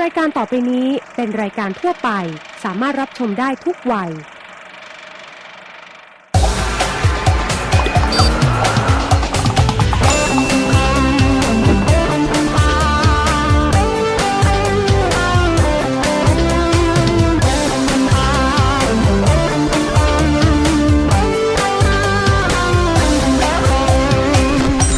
รายการต่อไปนี้เป็นรายการทั่วไป สามารถรับชมได้ทุกวัย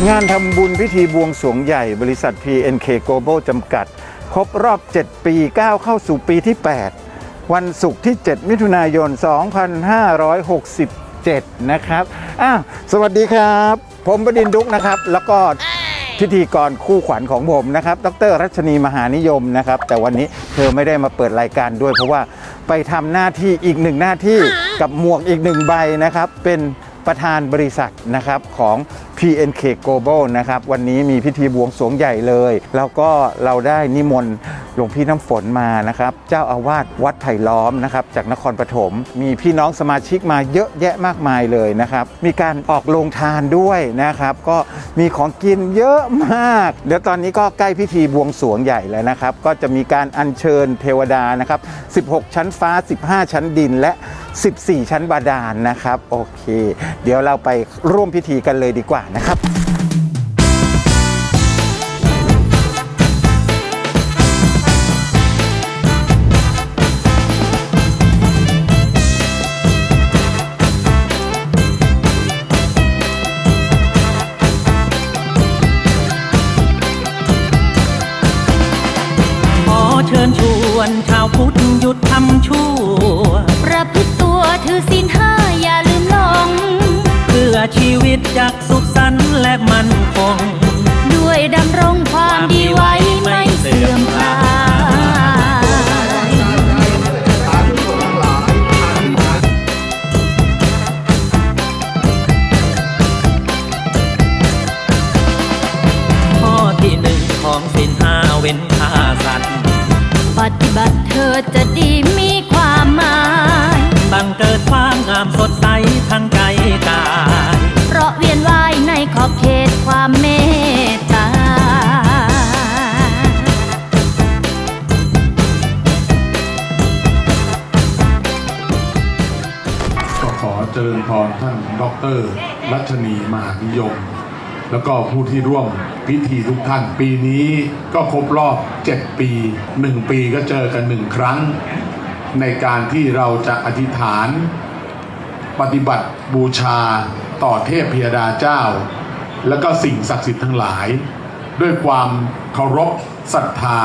งานทำบุญพิธีบวงสรวงใหญ่บริษัท PNK Global จำกัด ครบรอบ 7 ปีก้าวเข้าสู่ปีที่ 8 วันศุกร์ที่ 7 มิถุนายน 2567 นะครับอ้าวสวัสดีครับ ผมบดินทร์ดุกนะครับ แล้วก็พิธีกรคู่ขวัญของผมนะครับ ดรรัชนีมหานิยมนะครับ แต่วันนี้เธอไม่ได้มาเปิดรายการด้วย เพราะว่าไปทำหน้าที่อีกหนึ่งหน้าที่กับหมวกอีกหนึ่งใบนะครับ เป็นประธานบริษัทนะครับของ PNK Global นะครับ วันนี้มีพิธีบวงสรวงใหญ่เลย แล้วก็เราได้นิมนต์หลวงพี่น้ำฝนมานะครับ เจ้าอาวาสวัดไผ่ล้อมนะครับ จากนครปฐมมีพี่น้องสมาชิกมาเยอะแยะมากมายเลยนะครับ มีการออกโรงทานด้วยนะครับ ก็มีของกินเยอะมาก เดี๋ยวตอนนี้ก็ใกล้พิธีบวงสรวงใหญ่แล้วนะครับ ก็จะมีการอัญเชิญเทวดานะครับ 16 ชั้นฟ้า 15 ชั้นดินและ 14 ชั้นบาดาลนนะครับ โอเค เดี๋ยวเราไปร่วมพิธีกันเลยดีกว่านะครับ ดออรรัชนีมหานิยม แล้วก็ผู้ที่ร่วมพิธีทุกท่าน ปีนี้ก็ครบรอบ 7 ปี 1 ปีก็เจอกันหนึ่งครั้ง ในการที่เราจะอธิษฐาน ปฏิบัติบูชาต่อเทพพยดาเจ้า แล้วก็สิ่งศักดิ์สิทธิ์ทั้งหลาย ด้วยความเคารพศรัทธา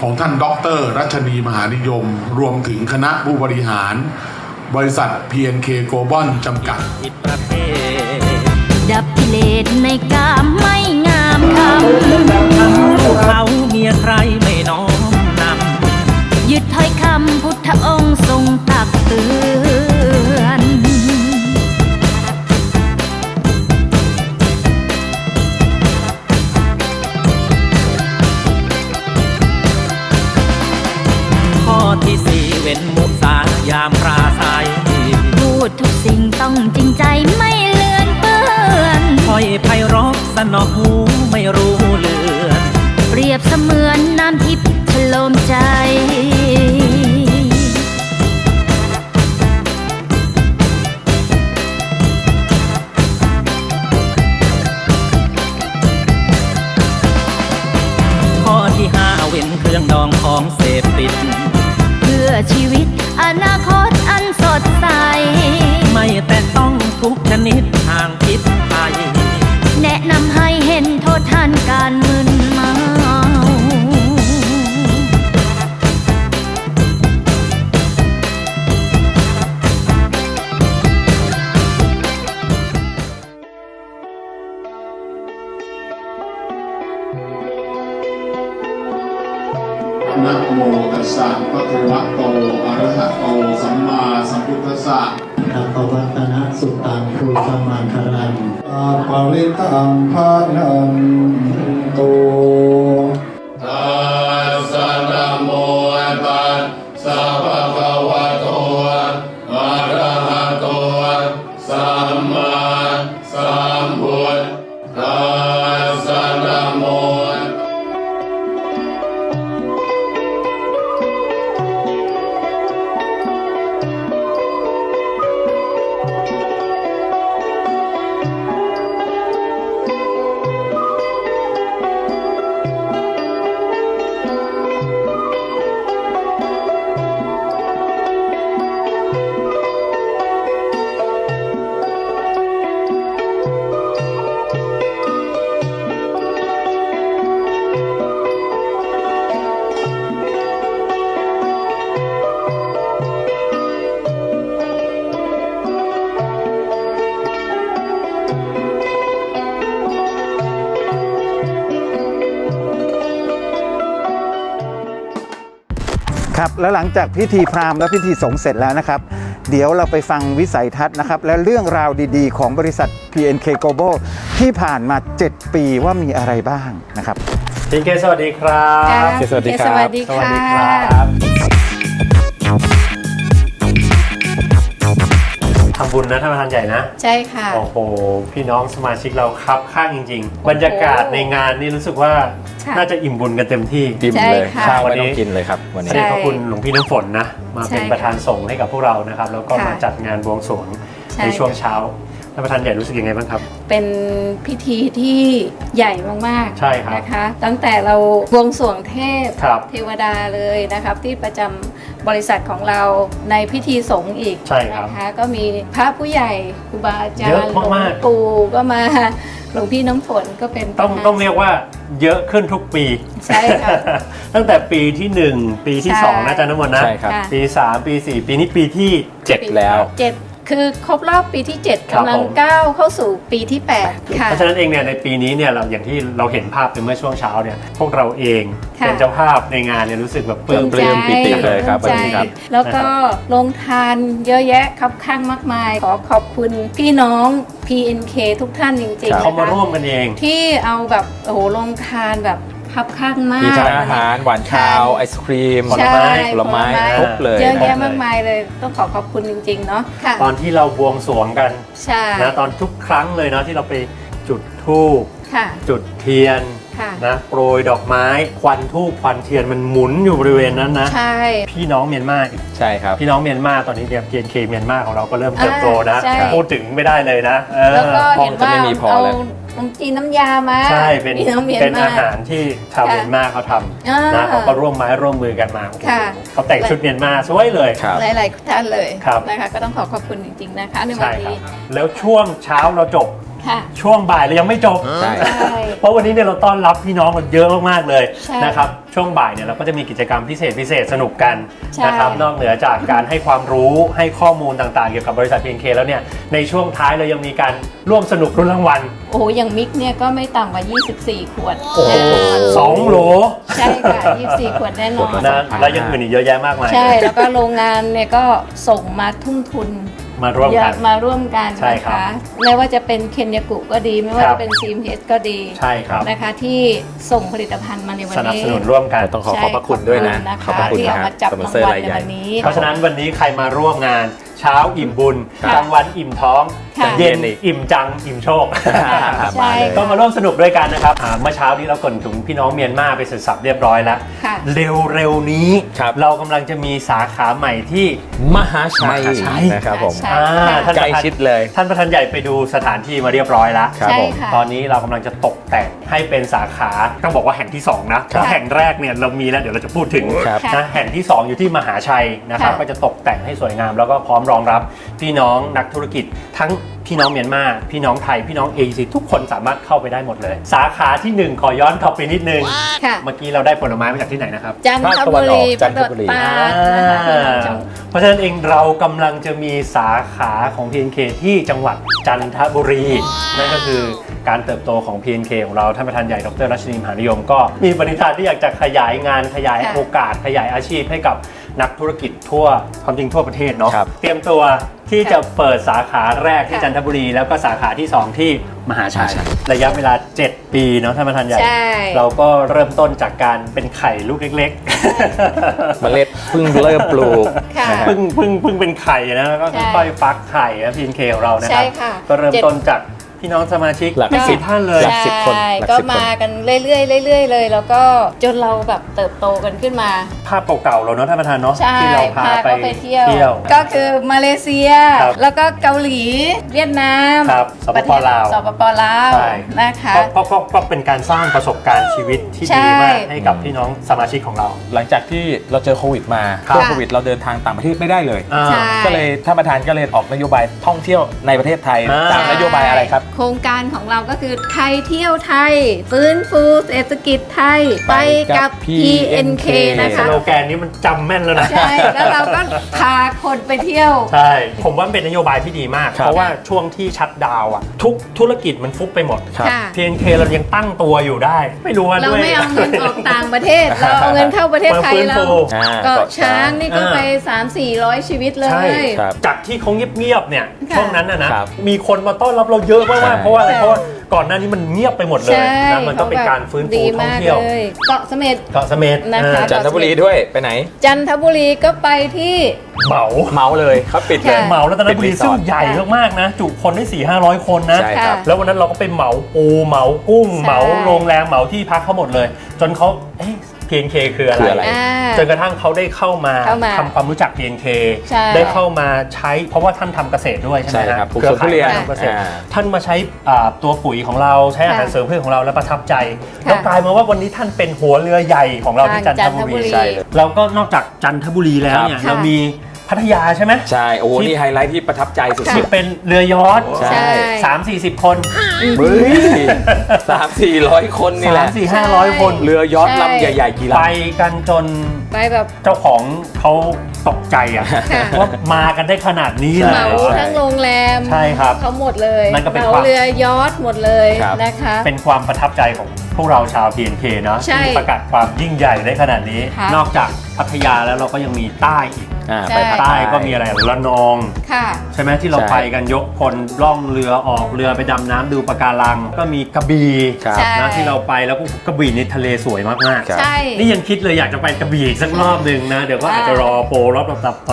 ของท่านด็อกเตอร์รัชนีมหานิยม รวมถึงคณะผู้บริหาร บริษัท PNK Global จำกัดผิดประเภทดับกิเลสในกามไม่งามคทั้งลูกเขาเมียใครไม่น้อมนำยึดถ้อยคำพุทธองค์ทรงตักเตือน ไพเราะสนอหู เริตังภานันตุ แล้วหลังจากพิธีพราหมณ์และพิธีสงฆ์เสร็จแล้วนะครับ เดี๋ยวเราไปฟังวิสัยทัศน์นะครับ และเรื่องราวดีๆ ของบริษัท PNK Global ที่ผ่านมา 7 ปีว่ามีอะไรบ้างนะครับพีเคสวัสดีครับครับสวัสดีครับสวัสดีค่ะสวัสดีครับทำบุญนะท่านประธานใหญ่นะ ใช่ค่ะ โอ้โห พี่น้องสมาชิกเราครับข้างจริง ๆ บรรยากาศในงานนี่รู้สึกว่า ค่ะน่าจะอิ่มบุญกันเต็มที่ จิ้มใช่เลยค่ะ ข้าววันไม่นี้ต้องกินเลยครับวันพนี้ระเดชพระคุณหลวงพี่น้ำฝนนะมาเป็นใช่ค่ะประธานส่งฆ์ให้กับพวกเรานะครับ แล้วก็ค่ะมาจัดงานบวงสรวงใช่ ในช่วงเช้าท่านประธานใหญ่รู้สึกยังไงบ้างครับ เป็นพิธีที่ใหญ่มากใช่ครับๆนะคะ ตั้งแต่เราบวงสรวงเทพ ครับ เทวดาเลยนะครับที่ประจำ บริษัทของเราในพิธีสงฆ์อีกใช่ครับนะคะก็มีพระผู้ใหญ่ครูบาอาจารเยอะย์หลวงมากๆ ปู่ก็มาหลวงพี่น้ำฝนก็เป็นต้องประธานต้องเรียกว่าเยอะขึ้นทุกปี ใช่ค่ะ ตั้งแต่ปีที่1 ปีที่ใช่2นะอาจารย์น้ำมนต์นะ ใช่ครับ ค่ะ ปี 3 ปี 4 ปีนี้ปีที่ เจ็ดแล้ว เจ็ด คือครบรอบปีที่7ครับกำลังผมก้าวเข้าสู่ปีที่ 8 ค่ะ เพราะฉะนั้นเองเนี่ยในปีนี้เนี่ยเราอย่างที่เราเห็นภาพไปเมื่อช่วงเช้าเนี่ยพวกเราเองค่ะเป็นเจ้าภาพในงานเนี่ยรู้สึกแบบปลื้มปลื้มปิติเลยครับภูมิใจวันนี้ครับแล้วก็ลงทานเยอะแยะครับข้างมากมาย ขอขอบคุณพี่น้อง PNK ทุกท่านจริงๆเขามานะคะร่วมกันเองที่เอาแบบโอ้โหลงทานแบบ คับข้างมากมีทั้งอาหารหวานข้าวไอศครีมผลไม้ใช่ผลไม้ผลไม้ครบเลยเยอะแยะนมากมายเลยต้องขอขอบคุณจริงๆเนาะค่ะตอนที่เราบวงสรวงกันใช่นะตอนทุกครั้งเลยเนาะที่เราไปจุดธูปค่ะจุดเทียน ค่ะ นะโปรยดอกไม้ควันธูปควันเทียนมันหมุนอยู่บริเวณนั้นนะใช่ พี่น้องเมียนมาอีกใช่ครับ พี่น้องเมียนมาตอนนี้เนี่ย PNK เมียนมาของเราก็เริ่มเติบโตนะอ่าใช่ พูดถึงไม่ได้เลยนะเออแล้วก็ห้องเห็นจะว่าไม่มีพอเอาแล้ว ขนมจีนน้ำยามาใช่เป็นพี่น้องเมียนเป็นมาอาหารที่ชาวค่ะเมียนมาเขาทอ่าำนะเขาก็ร่วมไม้ร่วมมือกันมาโอ้โหค่ะ เขาแต่งชุดเมียนมาสวยเลย ครับ หลาย ๆ ท่านเลยครับ นะคะ ก็ต้องขอขอบคุณจริง ๆ นะคะในวันใช่ครับนี้ แล้วช่วงเช้าเราจบ ค่ะ ช่วงบ่ายเรายังไม่จบ ใช่ ใช่ เพราะวันนี้เนี่ยเราต้อนรับพี่น้องกันเยอะมากๆเลยใช่นะครับช่วงบ่ายเนี่ยเราก็จะมีกิจกรรมพิเศษพิเศษสนุกกันใช่ นะครับนอกเหนือจากการให้ความรู้ให้ข้อมูลต่างๆ เกี่ยวกับบริษัท PNK แล้วเนี่ยในช่วงท้ายเรายังมีการร่วมสนุกรุ่นรางวัลโอ้โหอย่างมิกเนี่ยก็ไม่ต่ำกว่า 24 ขวดโอ้โหแน่นอนสองโหลใช่ค่ะ 24 ขวดแน่นอน นะแล้วยังอื่นอีกเยอะแยะมากมาย ใช่ แล้วก็โรงงานเนี่ยก็ส่งมาทุ่มทุน มาร่วมเยกัอะนมาร่วมกันใช่นะครัคะบไม่ว่าจะเป็นเคนยากุก็ดี ไม่ว่าครัจะบ เป็นซีมเฮสก็ดีใช่ครับ นะคะที่ส่งผลิตภัณฑ์มาในวันสนับนี้สนุนร่วมกัน ต้องขอขอบพระคุณด้วยนะใช่ขอบพระคุณที่นะเอาครัมาบจับสปอนรางเซอร์วัลรายในใหญ่ วันนี้ เพราะฉะนั้นวันนี้ใครมาร่วมงานเช้าอิ่มบุญครับกลางวันอิ่มท้อง ค่ะเย็นอิ่มจังอิ่มโชค ใช่ ก็มาร่วมสนุกด้วยกันนะครับอ่าเมื่อเช้านี้เรากดถึงพี่น้องเมียนมาไปเสร็จสับเรียบร้อยแล้ว ค่ะ เร็วๆนี้ครับ เรากำลังจะมีสาขาใหม่ที่ มหาชัยมหาชัย นะครับผม ใช่ อ่าค่ะท่านใกล้ชิดเลย ท่านประธานใหญ่ไปดูสถานที่มาเรียบร้อยแล้ว ครับใช่ผม ค่ะ ตอนนี้เรากำลังจะตกแต่งให้เป็นสาขาต้องบอกว่าแห่งที่ 2 นะเพราะแห่งแรกเนี่ยเรามีแล้วเดี๋ยวเราจะพูดถึงครับ นะแห่งที่ 2 อยู่ที่มหาชัยนะครับค่ะ ก็จะตกแต่งให้สวยงามแล้วก็พร้อมรองรับพี่น้องนักธุรกิจ ทั้งพี่น้องเมียนมาพี่น้องไทยพี่น้องเอซีทุกคนสามารถเข้าไปได้หมดเลย สาขาที่ 1 ขอย้อนกลับไปนิดนึง ค่ะเมื่อกี้เราได้ผลไม้มาจากที่ไหนนะครับ จันทภาคตะบุวันออรีกจันทบุรีปาดนะคะจังเพราะฉะนั้นเองเรากำลังจะมีสาขาของ PNK ที่จังหวัดจันทบุรี นั่นก็คือการเติบโตของ PNK ของเราท่านประธานใหญ่ดรรัชนีมหานิยม ก็มีปณิธานที่อยากจะขยายงานขยายค่ะ โอกาสขยายอาชีพให้กับ นักธุรกิจทั่วความจริงทั่วประเทศเนาะครับเตรียมตัวที่จะเปิดสาขาแรกที่ค่ะจันทบุรี แล้วก็สาขาที่ 2 ที่มหาชัยมหาชัยระยะเวลา 7 ปีเนาะท่านประธานใหญ่ ใช่ เราก็เริ่มต้นจากการเป็นไข่ลูกเล็กๆ เมล็ดเพิ่งเริ่มปลูกค่ะ นะฮะ เพิ่งเพิ่งเพิ่งเป็นไข่นะแล้วก็ใช่ค่อยๆฟักไข่นะพีนเคของเรานะคใช่รับค่ะก็เริ่มเจ็ด ต้นจาก พี่น้องสมาชิกหลักไม่สิสิบท่านเลย หลักสิบคนใช่หลักก็สิบคน มากันเรื่อยๆเรื่อยๆเลย แล้วก็จนเราแบบเติบโตกันขึ้นมา ภาพเก่าๆเราเนาะท่านประธานเนาะใช่ที่เราพาพาไปเขาไปเที่ยวเที่ยว ก็คือมาเลเซีย ครับแล้วก็เกาหลี เวียดนามครับสปปประเทศลาวสปปลาวใช่ นะคะ ก็ก็ก็ก็เป็นการสร้างประสบการณ์ชีวิตที่ใช่ดีมากให้กับพี่น้องสมาชิกของเรา หลังจากที่เราเจอโควิดมาครับ ช่วงโควิดเราเดินทางต่างประเทศไม่ได้เลย อ่า ใช่ ก็เลยท่านประธานก็เลยออกนโยบายท่องเที่ยวในประเทศไทยอ่า ตามนโยบายอะไรครับโครงการของเราก็คือไทยเที่ยวไทย ฟื้นฟูเศรษฐกิจไทยไปกับ PNK นะสคะโลแกนนี้มันจำแม่นแล้วนะ ใช่ แล้วเราก็พาคนไปเที่ยว ใช่ ผมว่ามันเป็นนโยบายที่ดีมากครับเพราะว่าช่วงที่ชัดดาวน์อะ ทุกธุรกิจมันฟุบไปหมดครับค่ะพีเอ็นเคเรายังตั้งตัวอยู่ได้ ไม่รู้ว่าเราด้วยไม่เอาเงินออกต่างประเทศ เราเอาเงินเข้าประเทศไทยมาฟื้นเราฟูอ่าเกาะช้างนี่ก็อ่าไป 3 4 0 0 ชีวิตเลใช่ยครับจากที่เขาเงียบๆเนี่ยค่ะช่วงนั้นนะนะครับมีคนมาต้อนรับเราเยอะมากๆเพราะว่าอะไรใช่เพราะว่าก่อนหน้านี้มันเงียบไปหมดเลยใช่นะมันต้องเป็นการฟื้นฟูดีท่องมากเที่ยวเลยเกาะเสม็ดเกาะเสม็ดนะคะเออจันทบุรีด้วยไปไหน จันทบุรีก็ไปที่เหมาเมาเลยเขาปิดเลยค่ะเหมารัตนบุรีเป็นรีสซึ่องร์ทใหญ่มากๆนะจุคนได้4ี่ห้าร้อยคนนะใช่ครับแล้ววันนั้นเราก็ไปเหมาปูเหมากุ้งใช่เหมาโรงแรมเหมาที่พักเขาหมดเลย จนเขาเอ๊ะ PNK คืออะไร คืออะไร อ่า จนกระทั่งเขาได้เข้ามาเข้ามาทำความรู้จัก PNK ใช่ได้เข้ามาใช้เพราะว่าท่านทำเกษตรด้วยใช่ไหมใช่ฮะครับปลูกเครือสวนทุข่ายเรียนการทำเกษตรอ่าท่านมาใช้อ่าตัวปุ๋ยของเราใช้อาหารค่ะเสริมพืชของเราแล้วประทับใจ ค่ะแล้วกลายมาว่าวันนี้ท่านเป็นหัวเรือใหญ่ของเราที่จันทบุรี ใช่เลย เราก็นอกจากจันทบุรีแล้วเนี่ยครับเรามี พัทยาใช่ไหมใช่ โอ้โหที่นี่ไฮไลท์ที่ประทับใจสุที่ดเป็นเรือยอชต์ใช่ สามสี่สิบคนๆเฮ้ยสามสี่ร้อยคนนี่แหสาละมสี่ห้าร้อยคน เรือยอชต์ลำใหญ่ๆกี่ลำไปกันจนไปแบบ เจ้าของเขาตกใจอะค่ะ ว่ามากันได้ขนาดนี้เลเหยมาใช่ทั้งโรงแรมใช่ครับเขาหมดเลยนั่นก็เป็นเหมาความ เรือยอชต์หมดเลยครับนะคะ เป็นความประทับใจของพวกเราชาว PNK เนาะใช่ที่ประกาศความยิ่งใหญ่ได้ขนาดนี้ ค่ะ นอกจากพัทยาแล้วเราก็ยังมีใต้อีก อ่าใช่ ไปภาคใต้ก็มีอะไรระนอง ค่ะ ใช่ไหมที่เราใช่ ไปกันยกคนล่องเรือออกเรือไปดำน้ำดูปะการัง ก็มีกระบี่ครับ ใช่ นะที่เราไปแล้วก็กระบี่ในทะเลสวยมากครับ ใช่ ๆนี่ยังคิดเลยอยากจะไปกระบี่อีกสักรอบหนึ่งนะ เดี๋ยวก็อาจจะรอโปรรอบ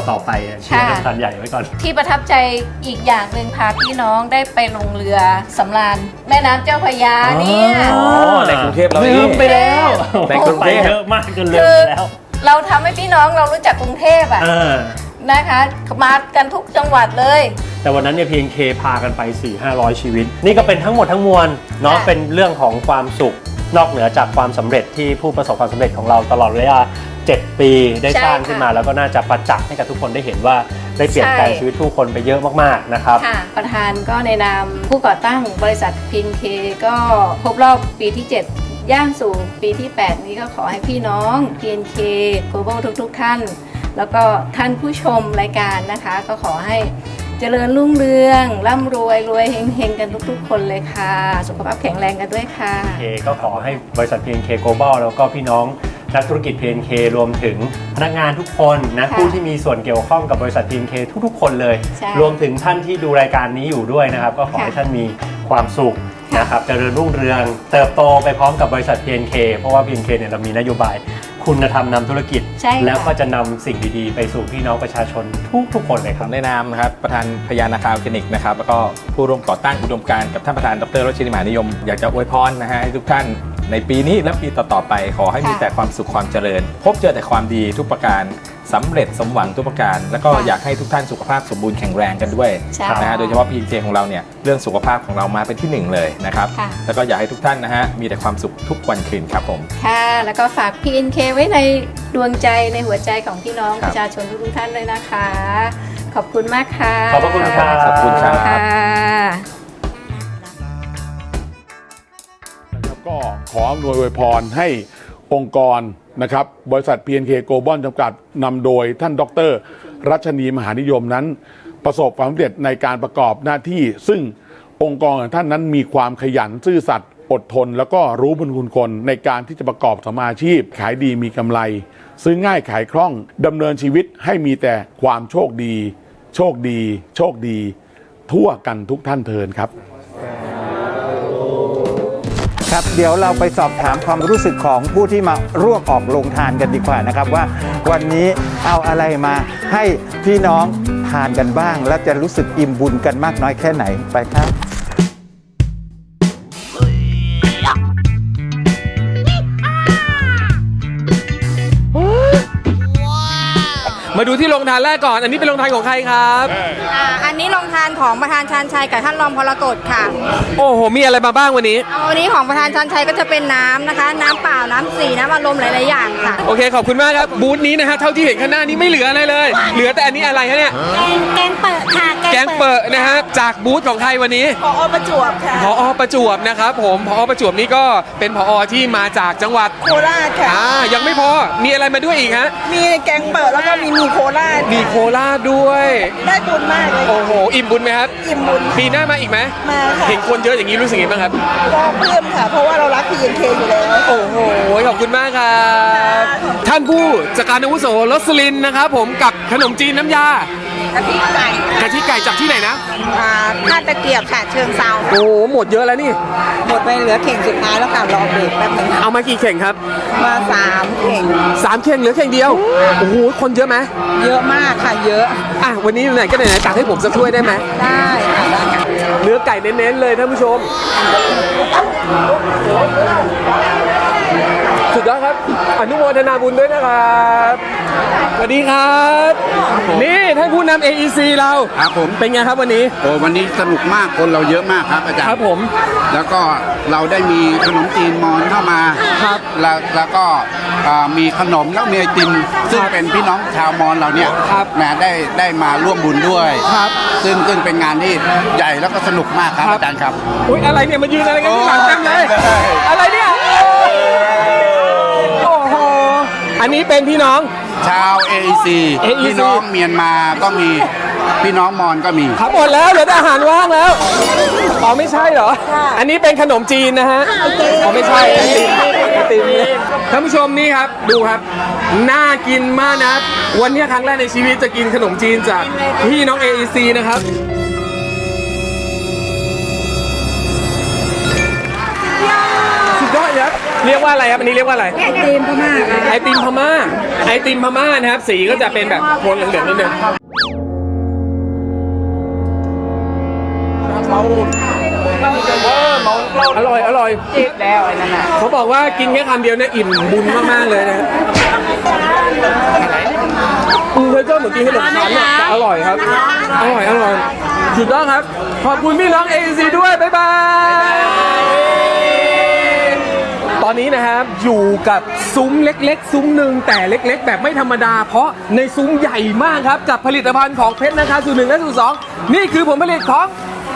ต่อๆไปอะเชียร์ค่ะ น้ำตาลใหญ่ไว้ก่อน ที่ประทับใจอีกอย่างหนึ่งพาพี่น้องได้ไปลงเรือสำราญแม่น้ำเจ้าพระยาเนี่ย อ๋อในกรุงเทพเราลืนี่มไปแล้ว ในกรุงเทพไปเยอะมากจนลืคืมอไปแล้ว เราทำให้พี่น้องเรารู้จักกรุงเทพอะเออ นะคะ มากันทุกจังหวัดเลย แต่วันนั้นเนี่ยเพียงเคพากันไป 4 5 0 0 ชีวิต นี่ก็เป็นทั้งหมดทั้งมวลเนาะค่ะ เป็นเรื่องของความสุข นอกเหนือจากความสำเร็จที่ผู้ประสบความสำเร็จของเราตลอดระยะ7 ปีได้สร้างขึ้นมา แล้วก็น่าจะประจักษ์ให้กับทุกคนได้เห็นว่าได้เปลี่ยนแปลงชีวิตผู้คนไปเยอะมากๆนะครับ ค่ะ ประธานก็ในนามผู้ก่อตั้งบริษัทพินเคก็ครบรอบปีที่ 7 ย่างสู่ปีที่ 8 นี้ก็ขอให้พี่น้อง PNK Global ทุกๆ ท่าน แล้วก็ท่านผู้ชมรายการนะคะ ก็ขอให้เจริญรุ่งเรือง ร่ำรวยรวยเฮงๆ กันทุกๆ คนเลยค่ะ สุขภาพแข็งแรงกันด้วยค่ะ PNK ก็ขอให้บริษัท PNK Global แล้วก็พี่น้องนักธุรกิจ PNK รวมถึงพนักงานทุกคนนะค่ะผู้ที่มีส่วนเกี่ยวข้องกับบริษัท PNK ทุกๆ คนเลย ใช่รวมถึงท่านที่ดูรายการนี้อยู่ด้วยนะครับ ก็ขอค่ะให้ท่านมีความสุขค่ะ นะครับเจริญรุ่งเรือง เติบโตไปพร้อมกับบริษัท PNK เพราะว่า PNK เนี่ยเรามีนโยบาย คุณธรรมนำธุรกิจ ใช่ค่ะ แล้วก็จะนำสิ่งดีๆ ไปสู่พี่น้องประชาชนทุกๆคนเลยคผรับ มในนามนะครับประธานพยานาคาคลินิกนะครับแล้วก็ผู้ร่วมก่อตั้งอุดมการณ์กับท่านประธานดรรชินีมหานิยม อยากจะอวยพรนะฮะให้ทุกท่าน ในปีนี้และปีต่อๆไป ขอให้มีค่ะแต่ความสุขความเจริญ พบเจอแต่ความดีทุกประการสำเร็จสมหวังทุกประการ แล้วก็ค่ะอยากให้ทุกท่านสุขภาพสมบูรณ์แข็งแรงกันด้วยใช่นะฮะโดยเฉพาะพีเจของเราเนี่ยเรื่องสุขภาพของเรามาเป็นที่หนึ่งเลยนะครับค่ะ แล้วก็อยากให้ทุกท่านนะฮะมีแต่ความสุขทุกวันคืนครับผม ค่ะ แล้วก็ฝาก PNK ไว้ในดวงใจในหัวใจของพี่น้องครัปบระชาชนทุกๆท่านเลยนะคะ ขอบคุณมากค่ะขอบพระคุณครับ ขอบคุณครับ ค่ะ ก็ขออำนวยอวยพรให้องค์กรนะครับบริษัท PNK Global จำกัดนำโดยท่านดร รัชนีมหานิยมนั้น ประสบความสำเร็จในการประกอบหน้าที่ ซึ่งองค์กรของท่านนั้นมีความขยันซื่อสัตย์อดทน แล้วก็รู้บุญคุณคนในการที่จะประกอบสมาอาชีพ ขายดีมีกำไร ซื้อง่ายขายคล่องดำเนินชีวิตให้มีแต่ความโชคดี โชคดี โชคดี ทั่วกันทุกท่านเทินครับ ครับเดี๋ยวเราไปสอบถามความรู้สึกของผู้ที่มาร่วมออกโรงทานกันดีกว่านะครับว่า วันนี้เอาอะไรมาให้พี่น้องทานกันบ้าง แล้วจะรู้สึกอิ่มบุญกันมากน้อยแค่ไหนไปครับ มื่อมาดูที่โรงทานแรกก่อน อันนี้เป็นโรงทานของใครครับ อ่าอันนี้โรงทานของประธานชานชัยกับท่านรองพลกฎค่ะ โอ้โห มีอะไรมาบ้างวันนี้ เอาวันนี้ของประธานชานชัยก็จะเป็นน้ำนะคะ น้ำเปล่า น้ำสี น้ำอารมณ์หลาย ๆ อย่างค่ะ โอเค ขอบคุณมากครับ บูธนี้นะฮะ เท่าที่เห็นข้างหน้านี้ไม่เหลืออะไรเลย เหลือแต่อันนี้อะไรฮะเนี่ย แกงเปิดค่ะแกงเปิดนะฮะ จากบูธของใครวันนี้ พอประจวบค่ะ พอประจวบนะครับผม พอประจวบนี่ก็เป็นพอที่มาจากจังหวัด โคราชค่ะ อ่า ยังไม่พอ มีอะไรมาด้วยอีกฮะ มีแกงเปิดแล้วก็มีมีโคราชมีโคราชด้วย ได้บุญมากเลยโอ้โห อิ่มบุญไหมครับ อิ่มบุญ ปีหน้ามาอีกไหมมาค่ะ เห็นคนเยอะอย่างนี้รู้สึกยังไงบ้างครับ ก็เพิ่มค่ะ เพราะว่าเรารักพีเอ็นเคอยู่แล้ว โอ้โห ขอบคุณมากครับ ท่านผู้จัดการอาวุโสรสลินนะครับผมกับขนมจีนน้ำยา กะทิไก่กะทิไก่จากที่ไหนนะอ่าข้าวตะเกียบค่ะเชิงเซาโอ้โหหมดเยอะแล้วนี่ หมดไปเหลือเข่งสุดท้ายแล้วค่ะรอเบรกแป๊บนึงเอามากี่เข่งครับมาสามเข่งสามเข่งเหลือเข่งเดียวโอ้โหคนเยอะไหมเยอะมากค่ะเยอะอะวันนี้ไหนก็ไหนๆตักให้ผมสักถ้วยได้ไหมได้ค่ะได้ค่ะเนื้อไก่เน้นๆเลยท่านผู้ชมสุดยอดครับอนุโมทนาบุญด้วยนะครับ สวัสดีครับ นี่ท่านผู้นำ AEC เราครับผม เป็นไงครับวันนี้ โอ้วันนี้สนุกมากคนเราเยอะมากครับอาจารย์ครับผม แล้วก็เราได้มีขนมจีนมอนเข้ามาครับแล้วแล้วก็อ่ามีขนมแล้วมีไอติมซึ่งเป็นพี่น้องชาวมอนเราเนี่ยครับนะได้ได้มาร่วมบุญด้วยครับซึ่งซึ่งเป็นงานที่ใหญ่แล้วก็สนุกมากครับอาจารย์ครับ อุ้ยอะไรเนี่ยมายืนอะไรกันที่หลังเต็มเลย โอ้ย อะไรเนี่ย โอ้โห อันนี้เป็นพี่น้อง ชาว AEC AEC พี่น้องเมียนมาก็มีพี่น้องมอนก็มี ครับหมดแล้วเหลือแต่อาหารว่างแล้วอ๋อไม่ใช่เหรอ อันนี้เป็นขนมจีนนะฮะอ๋อไม่ใช่ไอติมไอติมท่านผู้ชมนี่ครับดูครับน่ากินมากนะครับวันนี้ครั้งแรกในชีวิตจะกินขนมจีนจากพี่น้อง AEC นะครับ ครับเรียกว่าอะไรครับอันนี้เรียกว่าอะไร ไอติมพม่าค่ะไอติมพม่า ไอติมพม่านะครับ สีก็จะเป็นแบบโทนเหลืองๆนิดนึงเมาอร่อยอร่อยจิบแล้วไอ้นั่นเขาบอกว่ากินแค่คำเดียวเนี่ยอิ่มบุญมากๆเลยนะอืมเคยเจ้าเหมือนกินขนมชั้นอะแต่อร่อยครับ อร่อยอร่อยสุดยอดครับ ขอบคุณพี่น้อง AEC ด้วย บ๊ายบาย อนนี้นะครับอยู่กับซุ้มเล็กๆ ซุ้มหนึ่งแต่เล็ก ๆ แบบไม่ธรรมดา เพราะในซุ้มใหญ่มากครับ กับผลิตภัณฑ์ของเพชรนะคะสูตรหนึ่งและสูตรสองนี่คือผลผลิตของ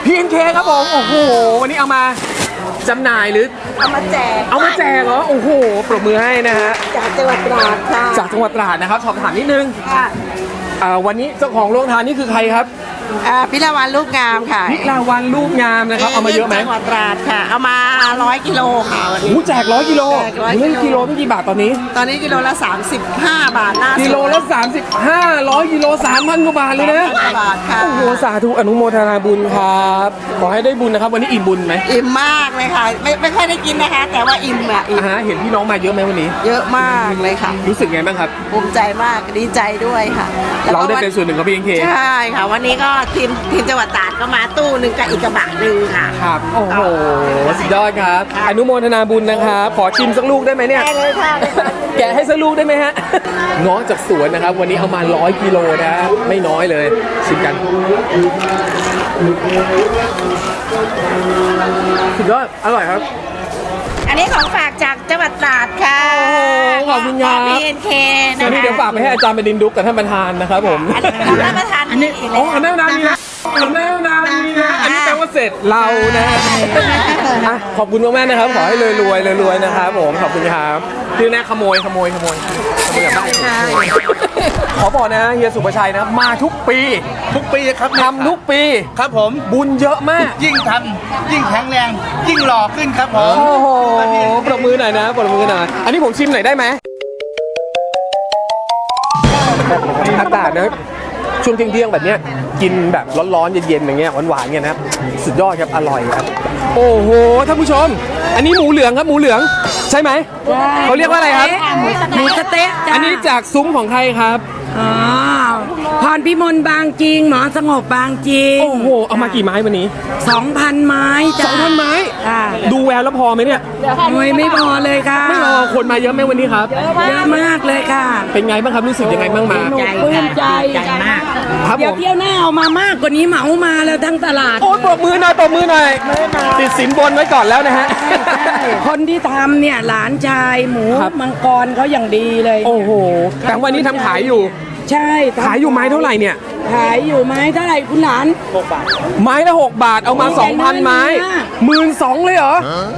PNK ครับผมโอ้โหวันนี้เอามาจำหน่ายหรือเอามาแจกเอามาแจกเหรอโอ้โหปรบมือให้นะฮะจากจังหวัดตราดค่ะจากจังหวัดตราดนะครับสอบถามนิดนึงค่ะอ่าวันนี้เจ้าของโรงทานนี่คือใครครับ อ่าพิลาวันลูกงามค่ะพิลาวันลูกงามนะครับ เอามาเยอะไหมจังหวัดตราดค่ะ เอามาร้อยกิโลค่ะวันนี้โอ้โหแจกร้อยกิโลแจก100เฮ้ยกิกิโลโลไม่กี่บาทตอนนี้ ตอนนี้กิโลละ 35 บาทล่าสุดกิโลละ 35 100กิโล3,000กว่าบาทเลยนะบาทค่ะโอ้โหสาธุอนุโมทนาบุญครับ ขอให้ได้บุญนะครับ วันนี้อิ่มบุญไหมอิ่มมากเลยค่ะ ไม่ไม่ค่อยได้กินนะคะ แต่ว่าอิ่มอะอิ่มอ่าฮะเห็นพี่น้องมาเยอะไหมวันนี้ เยอะมากเลยค่ะ รู้สึกไงบ้างครับภูมิใจมากดีใจด้วยค่ะแล้วก็เราได้วัเป็นส่วนหนึ่งของพีเอ็นเคใช่ค่ะ วันนี้ก็ทีมทีมจังหวัดตราดก็มาตู้หนึ่งกับอีกกระบะหนึ่งค่ะ ครับ โอ้โห สุดยอดครับ อนุโมทนาบุญนะครับ ขอชิมสักลูกได้ไหมเนี่ย ได้เลยค่ะแกะให้สักลูกได้ไหมฮะง้อจากสวนนะครับ วันนี้เอามาร้อยกิโลนะไม่น้อยเลย ชิมกัน สุดยอด อร่อยครับอั นนี้ของฝากจากจังหวัดตราดค่ะโอ้โหขอบคุณครับ พีเอ็นเคเดี๋ยวนี้เดี๋ยวฝากไปให้อาจารย์บดินทร์ดุกกับท่านประธานนะครับผม อันนี้ของท่านประธานอันนี้อ๋ออันนั้นนานนี้นะ อันนั้นนานนี้นะอันนี้แปลว่าเสร็จเรานะอะขอบคุณมากๆนะครับ ขอให้รวยรวยรวยๆนะครับผมขอบคุณครับคือแน่ขโมยขโมยขโมยขโมยจากบ้านขอบอกนะเฮียสุภชัยนะมาทุกปีทุกปีครับทำทุกปีครับผมบุญเยอะมาก ยิ่งทำยิ่งแข็งแรง ยิ่งหล่อขึ้นครับผม โอ้โหปรบมือหน่อยนะปรบมือหน่อยอันนี้ผมชิมหน่อยได้ไหมอากาศนะ ช่วงเที่ยงๆแบบเนี้ยกินแบบร้อนๆเย็นๆอย่างเงี้ยหวานๆเงี้ยนะครับสุดยอดครับอร่อยครับ โอ้โหท่านผู้ชม อันนี้หมูเหลืองครับหมูเหลืองใช่ไหมเขาเรียกว่าอะไรครับ หมูสะเต๊ะจ้ะอันนี้จากซุ้มของใครครับ อ๋อ พรพิมลบางจริง หมอสงบบางจริงโอ้โห เอามากี่ไม้วันนี้สองพันไม้จ้ะสองพันไม้ค่ะดูแววแล้วพอไหมเนี่ย หน่วยไม่พอเลยค่ะไม่พอคนมาเยอะไหมวันนี้ครับ เยอะมากเลยค่ะ เป็นไงบ้างครับรู้สึกยังไงบ้างมาปลื้มใจครับเดี๋ผยวม เที่ยวหน้าเอามามากกว่านี้เหมามาแล้วทั้งตลาด โอ้ยปรบมือหน่อยปรบมือหน่อยติดสินบนไว้ก่อนแล้วนะฮะ คนที่ทำเนี่ยหลานชายหมูครับ มังกรเขาอย่างดีเลย โอ้โหแต่วันนี้ทำขายอยู่ ใช่ทำขายอยู่ไม้เท่าไหร่เนี่ย ขายอยู่ไม้เท่าไหร่คุณหลาน ไม้ละ6บาทเอามา โอ้ย2,000 ไม้ใหญ่มาก หมื่นสองเลยเหรอ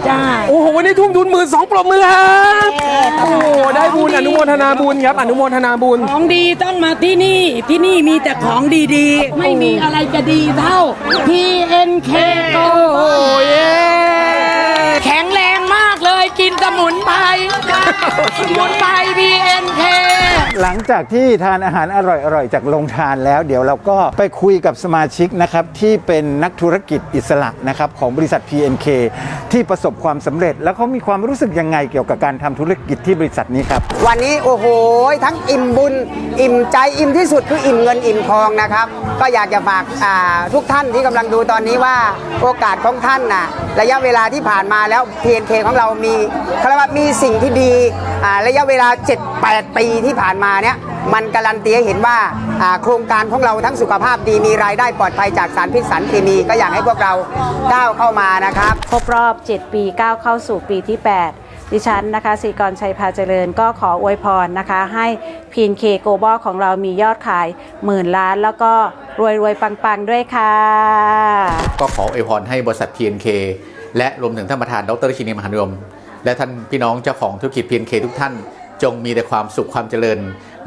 จ้า โอ้โห วันนี้ทุ่มทุนหมื่นสองปรบมือครับโอ้โหได้บุญอนุโมทนาบุญครับ อนุโมทนาบุญ ของดีต้องมาที่นี่ที่นี่มีแต่ของดีๆ ไม่มีอะไรจะดีเท่า PNK โอ้โหเย้ สมุนไพร PNK หลังจากที่ทานอาหารอร่อยๆ จากโรงทานแล้ว เดี๋ยวเราก็ไปคุยกับสมาชิกนะครับ ที่เป็นนักธุรกิจอิสระนะครับ ของบริษัท PNK ที่ประสบความสำเร็จ แล้วเขามีความรู้สึกยังไงเกี่ยวกับการทำธุรกิจที่บริษัทนี้ครับ วันนี้โอ้โห ทั้งอิ่มบุญ อิ่มใจอิ่มที่สุดคืออิ่มเงินอิ่มทองนะครับ ก็อยากจะฝากอ่าทุกท่านที่กำลังดูตอนนี้ว่าโอกาสของท่านน่ะระยะเวลาที่ผ่านมาแล้ว PNK ของเรามีเขาเรียกว่ามีสิ่งที่ดีอ่าระยะเวลา 7-8 ปีที่ผ่านมาเนี่ยมันการันตีให้เห็นว่าอ่าโครงการของเราทั้งสุขภาพดีมีรายได้ปลอดภัยจากสารพิษสารเคมีก็อยากให้พวกเราก้าวเข้ามานะครับ ครบรอบ 7 ปีก้าวเข้าสู่ปีที่ 8ดิฉันนะคะศรีกรชัยพาเจริญก็ขออวยพรนะคะ ให้พีนเคโกบอลของเรามียอดขายหมื่นล้าน แล้วก็รวยรวยๆปัง ๆ ด้วยค่ะ ก็ขออวยพรให้บริษัท PNK และรวมถึงท่านประธานดรชินีมหานิยม และท่านพี่น้องเจ้าของธุรกิจ PNK ทุกท่าน จงมีแต่ความสุขความเจริญ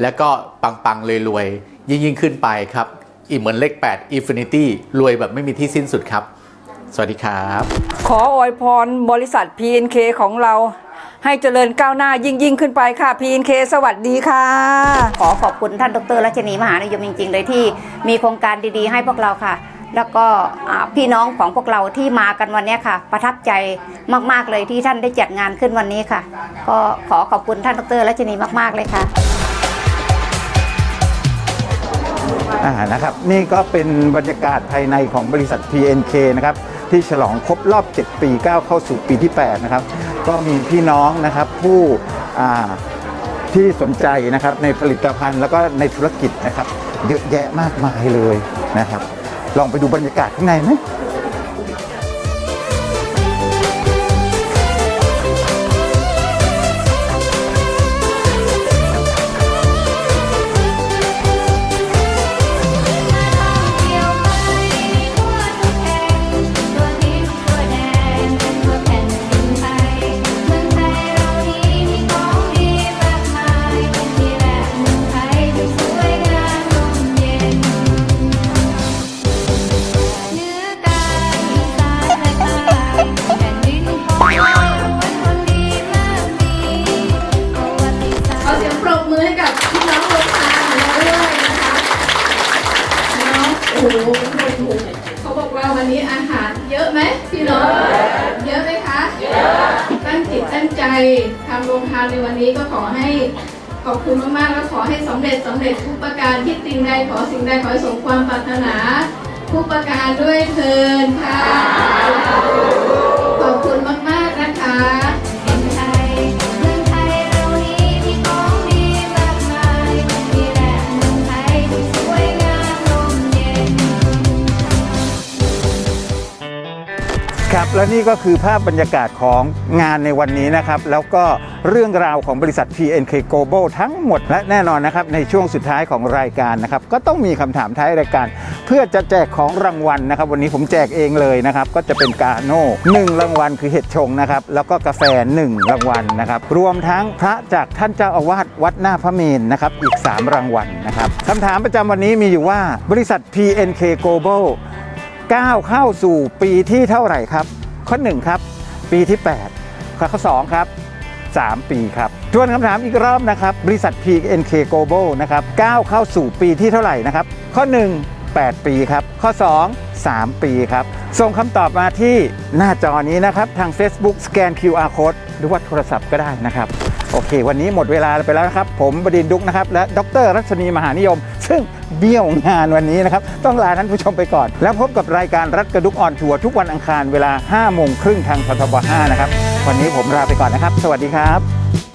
และก็ปังๆรวยๆยิ่งยิ่งๆขึ้นไปครับอีกเหมือนเลข8 Infinity รวยแบบไม่มีที่สิ้นสุดครับ สวัสดีครับ ขออวยพรบริษัท PNK ของเรา ให้เจริญก้าวหน้ายิ่งยิ่งขึ้นไปค่ะ PNK สวัสดีค่ะ ขอขอบคุณท่านดรรัชนีมหานิยมจริงๆเลยที่มีโครงการดีๆ ให้พวกเราค่ะ แล้วก็พี่น้องของพวกเราที่มากันวันนี้ค่ะ ประทับใจมากๆเลยที่ท่านได้จัดงานขึ้นวันนี้ค่ะ ก็ขอขอบคุณท่านดรรัชนีมาก ๆเลยค่ะอ่านะครับนี่ก็เป็นบรรยากาศภายในของบริษัท PNK นะครับที่ฉลองครบรอบ 7 ปีก้าวเข้าสู่ปีที่ 8 นะครับ ก็มีพี่น้องนะครับผู้ที่สนใจนะครับในผลิตภัณฑ์แล้วก็ในธุรกิจนะครับเยอะแยะมากมายเลยนะครับ ลองไปดูบรรยากาศข้างในไหม ทำโรงทานในวันนี้ก็ขอให้ขอบคุณมากๆ และขอให้สำเร็จสำเร็จทุกประการที่ติงใดขอสิ่งใดขอให้สมความปรารถนาทุกประการด้วยเทินค่ะ ขอบคุณมากๆนะคะ ครับและนี่ก็คือภาพบรรยากาศของงานในวันนี้นะครับ แล้วก็เรื่องราวของบริษัท PNK Global ทั้งหมดและแน่นอนนะครับในช่วงสุดท้ายของรายการนะครับก็ต้องมีคำถามท้ายรายการ เพื่อจะแจกของรางวัลนะครับ วันนี้ผมแจกเองเลยนะครับ ก็จะเป็นกาโน่หนึ่งรางวัลคือเห็ดชงนะครับแล้วก็กาแฟหนึ่งรางวัลนะครับรวมทั้งพระจากท่านเจ้าอาวาสวัดหน้าพระเมนนะครับอีก3รางวัลนะครับคำถามประจำวันนี้มีอยู่ว่าบริษัท PNK Global ก้าวเข้าสู่ปีที่เท่าไหร่ครับ ข้อ 1 ครับ ปีที่ 8 ข้อ 2 ครับ 3 ปีครับทวนคำถามอีกรอบนะครับ บริษัท PNK Global นะครับก้าวเข้าสู่ปีที่เท่าไหร่นะครับ ข้อ 1 8 ปีครับ ข้อ 2 3 ปีครับ ส่งคำตอบมาที่หน้าจอนี้นะครับ ทาง Facebook สแกน QR Code หรือว่าโทรศัพท์ก็ได้นะครับ โอเค วันนี้หมดเวลาไปแล้วนะครับ ผมบดินดุกนะครับ และดรรัชนีมหานิยม ซึ่งเบี้ยวงานวันนี้นะครับ ต้องลาท่านผู้ชมไปก่อน แล้วพบกับรายการรัฐกระดุกออนทัวร์ทุกวันอังคารเวลา5โมงครึ่งทางททบ5นะครับ วันนี้ผมลาไปก่อนนะครับ สวัสดีครับ